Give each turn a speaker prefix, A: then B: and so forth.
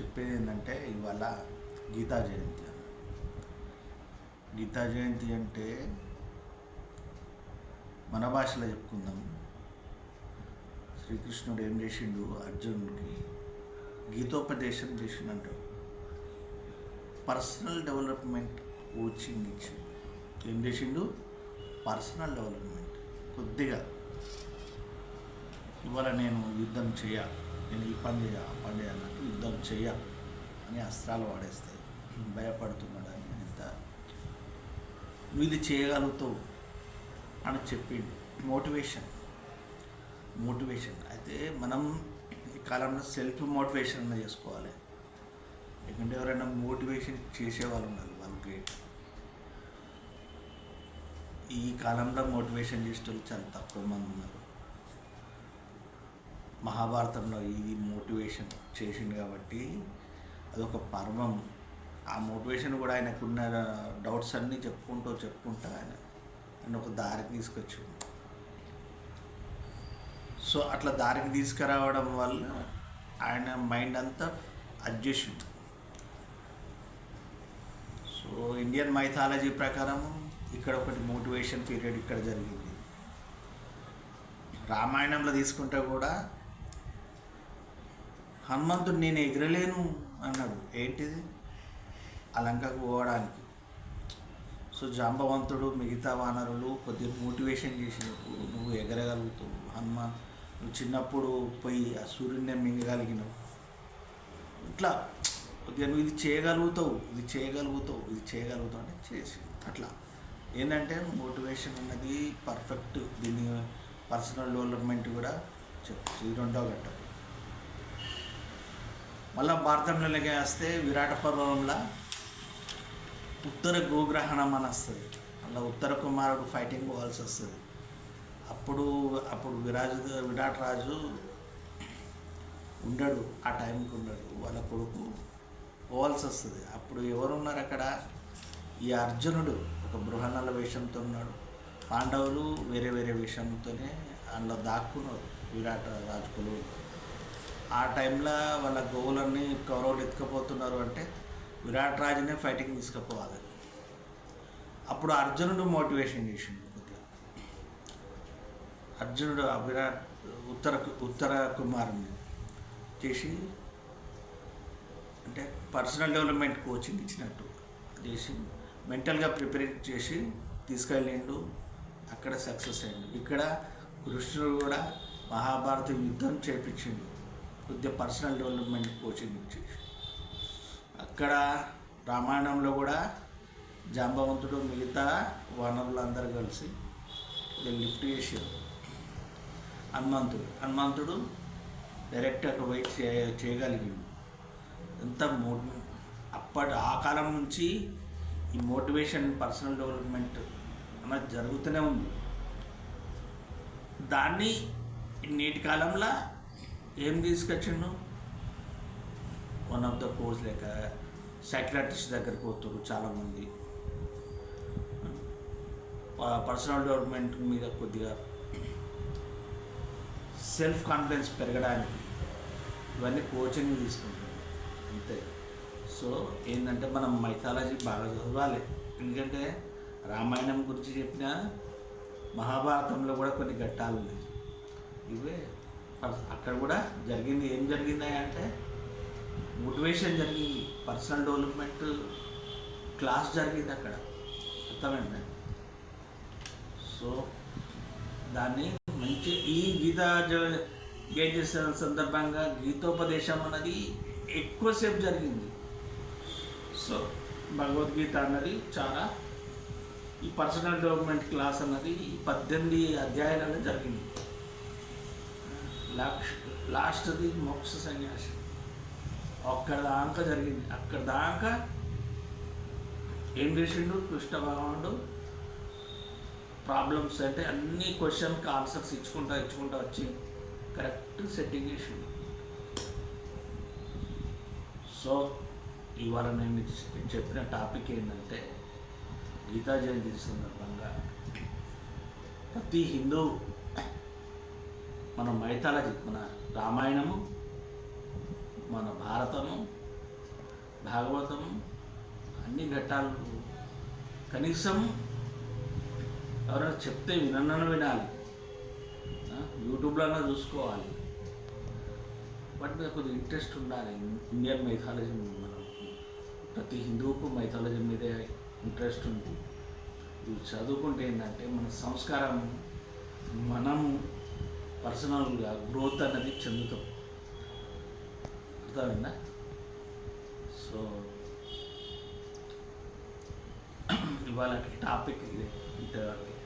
A: చెప్పేది ఏంటంటే ఇవాళ గీతా జయంతి అన్న. గీతా జయంతి అంటే మన భాషలో చెప్పుకుందాం. శ్రీకృష్ణుడు ఏం చేసిండు? అర్జునుడికి గీతోపదేశం చేసిండంటాడు పర్సనల్ డెవలప్మెంట్ కోచింగ్ ఇచ్చి ఏం చేసిండు? Personal development. కొద్దిగా ఇవాళ నేను యుద్ధం చేయాలి. నేను ఈ పని చేయ ఆ పని చేయాలంటే అన్నట్టు యుద్ధం చేయ అని అస్త్రాలు వాడేస్తాయి. భయపడుతున్నాడని ఎంత నువ్వు ఇది చేయగలుగుతావు అని చెప్పిండు. మోటివేషన్. మోటివేషన్. అయితే మనం ఈ కాలంలో సెల్ఫ్ మోటివేషన్ అన్న చేసుకోవాలి. ఎందుకంటే ఎవరైనా మోటివేషన్ చేసేవాళ్ళు ఉన్నారు వాళ్ళు గ్రేట్ ఈ కాలంలో మోటివేషన్ చేసే వాళ్ళు చాలా తక్కువ మంది ఉన్నారు. మహాభారతంలో ఇది మోటివేషన్ చేసిండు కాబట్టి అదొక పర్వం. ఆ మోటివేషన్ కూడా ఆయనకున్న డౌట్స్ అన్నీ చెప్పుకుంటూ చెప్పుకుంటూ ఆయన ఆయన ఒక దారికి తీసుకొచ్చిండు. సో అట్లా దారికి తీసుకురావడం వల్ల ఆయన మైండ్ అంతా అడ్జస్ట్ సో ఇండియన్ మైథాలజీ ప్రకారం ఇక్కడ ఒకటి మోటివేషన్ పీరియడ్ ఇక్కడ జరిగింది. రామాయణంలో తీసుకుంటే కూడా హనుమంతుడు నేను ఎగరలేను అన్నాడు. ఏంటిది? అలంకకు పోవడానికి. సో జాంబవంతుడు మిగతా వానరులు కొద్దిగా మోటివేషన్ చేసినప్పుడు నువ్వు ఎగరగలుగుతావు హనుమాన్ నువ్వు చిన్నప్పుడు పోయి ఆ సూర్యుడిని మింగగలిగినావు. ఇట్లా కొద్దిగా నువ్వు ఇది చేయగలుగుతావు ఇది చేయగలుగుతావు ఇది చేయగలుగుతావు అంటే చేసి అట్లా. ఏంటంటే మోటివేషన్ అన్నది పర్ఫెక్ట్ దీని పర్సనల్ డెవలప్మెంట్ కూడా చెప్పచ్చు ఇది రెండో ఘట్టం. మళ్ళీ భారతంలోకి వస్తే విరాట పర్వంలో ఉత్తర గోగ్రహణం అని వస్తుంది. అలా ఉత్తర కుమారుడు ఫైటింగ్ పోవాల్సి వస్తుంది. అప్పుడు అప్పుడు విరాజు విరాట్ రాజు ఉండడు ఆ టైంకి ఉండడు. వాళ్ళ కొడుకు పోవాల్సి వస్తుంది. అప్పుడు ఎవరున్నారు అక్కడ? ఈ అర్జునుడు ఒక బృహన్నల వేషంతో ఉన్నాడు. పాండవులు వేరే వేరే వేషంతోనే అందులో దాక్కున్నారు. విరాట్ రాజుకులు ఆ టైంలో వాళ్ళ గోవులన్నీ కౌరవులు ఎత్తుకపోతున్నారు అంటే విరాట్ రాజునే ఫైటింగ్ తీసుకుపోవాలి. అప్పుడు అర్జునుడు మోటివేషన్ చేసిండు కొద్దిగా. అర్జునుడు ఆ విరాట్ ఉత్తర ఉత్తర కుమారుని చేసి అంటే పర్సనల్ డెవలప్మెంట్ కోచింగ్ ఇచ్చినట్టు చేసి మెంటల్గా ప్రిపేర్ చేసి తీసుకెళ్ళిండు. అక్కడ సక్సెస్ అయ్యిండు ఇక్కడ కృష్ణుడు కూడా మహాభారత యుద్ధం చేపించిండు. కొద్దిగా పర్సనల్ డెవలప్మెంట్ కోచింగ్ ఇచ్చేసి. అక్కడ రామాయణంలో కూడా జాంబవంతుడు మిగతా వనరులందరూ కలిసి లిఫ్ట్ చేసారు హనుమంతుడు హనుమంతుడు డైరెక్ట్ అక్కడ పోయి చే చేయగలిగిండు. ఎంత మో అప్పటి ఆ కాలం నుంచి ఈ మోటివేషన్ పర్సనల్ డెవలప్మెంట్ అన్నది జరుగుతూనే ఉంది. దాన్ని నేటి కాలంలో ఏం తీసుకొచ్చిండు? వన్ ఆఫ్ ద కోర్స్ లేక సైక్రాటిస్ట్ దగ్గరికి పోతారు చాలామంది. పర్సనల్ డెవలప్మెంట్ మీద కొద్దిగా సెల్ఫ్ కాన్ఫిడెన్స్ పెరగడానికి ఇవన్నీ కోచింగ్ తీసుకుంటారు అంతే. సో ఏంటంటే మనం మైథాలజీ బాగా చదవాలి. ఎందుకంటే రామాయణం గురించి చెప్పిన మహాభారతంలో కూడా కొన్ని ఘట్టాలు ఉన్నాయి ఇవే. అక్కడ కూడా జరిగింది. ఏం జరిగింది అంటే మోటివేషన్ జరిగింది. పర్సనల్ డెవలప్మెంట్ క్లాస్ జరిగింది అక్కడ. అర్థమైంది? సో దాన్ని మంచి ఈ గీత గేట్ చేసిన సందర్భంగా గీతోపదేశం అన్నది ఎక్కువసేపు జరిగింది. సో భగవద్గీత అన్నది చాలా ఈ పర్సనల్ డెవలప్మెంట్ క్లాస్ అన్నది ఈ పద్దెనిమిది అధ్యాయాలలో జరిగింది. లాస్ట్ లాస్ట్ది మోక్ష సన్యాసి. అక్కడ దాకా జరిగింది. అక్కడ దాకా ఏం చేసిండు? కృష్ణ భగవానుడు ప్రాబ్లమ్స్ అంటే అన్ని క్వశ్చన్కి ఆన్సర్స్ ఇచ్చుకుంటా ఇచ్చుకుంటా వచ్చి కరెక్ట్ సెట్టింగ్ చేసిండు. సో ఇవాళ నేను చెప్పిన టాపిక్ ఏంటంటే గీతా జయంతి సందర్భంగా ప్రతి హిందూ మన మైథాలజీ మన రామాయణము మన భారతము భాగవతం అన్ని ఘట్టాలు కనీసం ఎవరైనా చెప్తే వినన్న వినాలి. యూట్యూబ్లో చూసుకోవాలి. బట్ మీద కొద్దిగా ఇంట్రెస్ట్ ఉండాలి. ఇండియన్ మైథాలజీ మనం ప్రతి హిందువుకు మైథాలజీ మీదే ఇంట్రెస్ట్ ఉంది. ఇవి చదువుకుంటే ఏంటంటే మన సంస్కారం మనం పర్సనల్గా గ్రోత్ అనేది చెందుతాం. అర్థమైందా? సో ఇవాళ టాపిక్ ఇదే ఇంతవరకు.